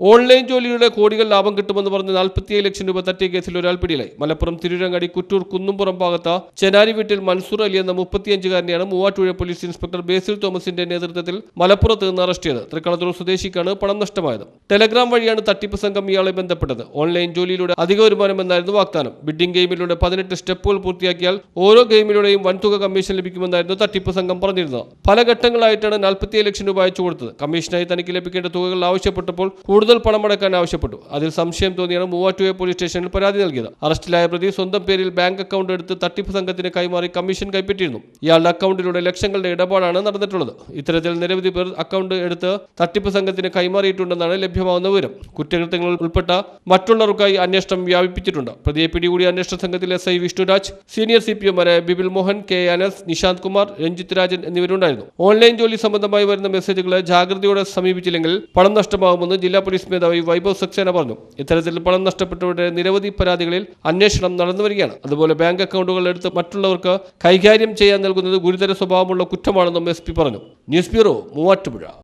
Online ജോലിയുടെ കോടികൾ ലാഭം കിട്ടുമെന്ന് പറഞ്ഞ് നാൽപ്പത്തിയേഴ് ലക്ഷം രൂപ തട്ടിയ കേസിൽ ഒരാൾ പിടിയിലായി. മലപ്പുറം തിരുരങ്ങാടി കുറ്റൂർ കുന്നുംപുറം ഭാഗത്ത് ചെനാരി വീട്ടിൽ മൻസൂർ അലി എന്ന മുപ്പത്തിയഞ്ചുകാരനെയാണ് മൂവാറ്റുപുഴ പോലീസ് ഇൻസ്പെക്ടർ ബേസിൽ തോമസിന്റെ നേതൃത്വത്തിൽ മലപ്പുറത്ത് നിന്ന് അറസ്റ്റ് ചെയ്തത്. തൃക്കളത്തൂർ സ്വദേശിക്കാണ് പണം നഷ്ടമായത്. ടെലഗ്രാം വഴിയാണ് തട്ടിപ്പ് സംഘം ഇയാളെ ബന്ധപ്പെട്ടത്. ഓൺലൈൻ ജോലിയിലൂടെ അധിക വരുമാനം എന്നായിരുന്നു വാഗ്ദാനം. ബിഡിംഗ് ഗെയിമിലൂടെ പതിനെട്ട് സ്റ്റെപ്പുകൾ പൂർത്തിയാക്കിയാൽ ഓരോ ഗെയിമിലൂടെയും വൻതുക കമ്മീഷൻ ലഭിക്കുമെന്നായിരുന്നു തട്ടിപ്പ് സംഘം പറഞ്ഞിരുന്നത്. പല ഘട്ടങ്ങളായിട്ടാണ് നാൽപ്പത്തിയേഴ് ലക്ഷം രൂപ അയച്ചു കൊടുത്തത്. കമ്മീഷനായി തനിക്ക് ലഭിക്കേണ്ട തുകകൾ ആവശ്യപ്പെട്ടപ്പോൾ കൂടുതൽ പണം അടക്കാൻ ആവശ്യപ്പെട്ടു. അതിൽ സംശയം തോന്നിയാണ് മൂവാറ്റുപുഴ പോലീസ് സ്റ്റേഷനിൽ പരാതി നൽകിയത്. അറസ്റ്റിലായ പ്രതി സ്വന്തം പേരിൽ ബാങ്ക് അക്കൗണ്ട് എടുത്ത് തട്ടിപ്പ് സംഘത്തിന് കൈമാറി കമ്മീഷൻ കൈപ്പറ്റിയിരുന്നു. ഇയാളുടെ അക്കൗണ്ടിലൂടെ ലക്ഷങ്ങളുടെ ഇടപാടാണ് നടന്നിട്ടുള്ളത്. ഇത്തരത്തിൽ നിരവധി പേർ അക്കൗണ്ട് എടുത്ത് തട്ടിപ്പ് സംഘത്തിന് കൈമാറിയിട്ടുണ്ടെന്നാണ് ലഭ്യമാകുന്ന വിവരം. കുറ്റകൃത്യങ്ങളിൽ ഉൾപ്പെട്ട മറ്റുള്ളവർക്കായി അന്വേഷണം വ്യാപിപ്പിച്ചിട്ടുണ്ട്. പ്രതിയെ പിടികൂടിയ അന്വേഷണ സംഘത്തിൽ S I Vishnuraj senior C P എമാരായ Bipil Mohan K Anas Nishanth Kumar Ranjith Rajan എന്നിവരുണ്ടായിരുന്നു. ഓൺലൈൻ ജോലി സംബന്ധമായി വരുന്ന മെസ്സേജുകളെ ജാഗ്രതയോടെ സമീപിച്ചില്ലെങ്കിൽ പണം നഷ്ടമാകുമെന്ന് ജില്ലാ പോലീസ് മേധാവി വൈഭവ് സക്സേന പറഞ്ഞു. ഇത്തരത്തിൽ പണം നഷ്ടപ്പെട്ടവരുടെ നിരവധി പരാതികളിൽ അന്വേഷണം നടന്നു വരികയാണ്. അതുപോലെ ബാങ്ക് അക്കൗണ്ടുകൾ എടുത്ത് മറ്റുള്ളവർക്ക് കൈകാര്യം ചെയ്യാൻ നൽകുന്നത് ഗുരുതര സ്വഭാവമുള്ള കുറ്റമാണെന്നും എസ് പറഞ്ഞു. News bureau Muvattupuzha.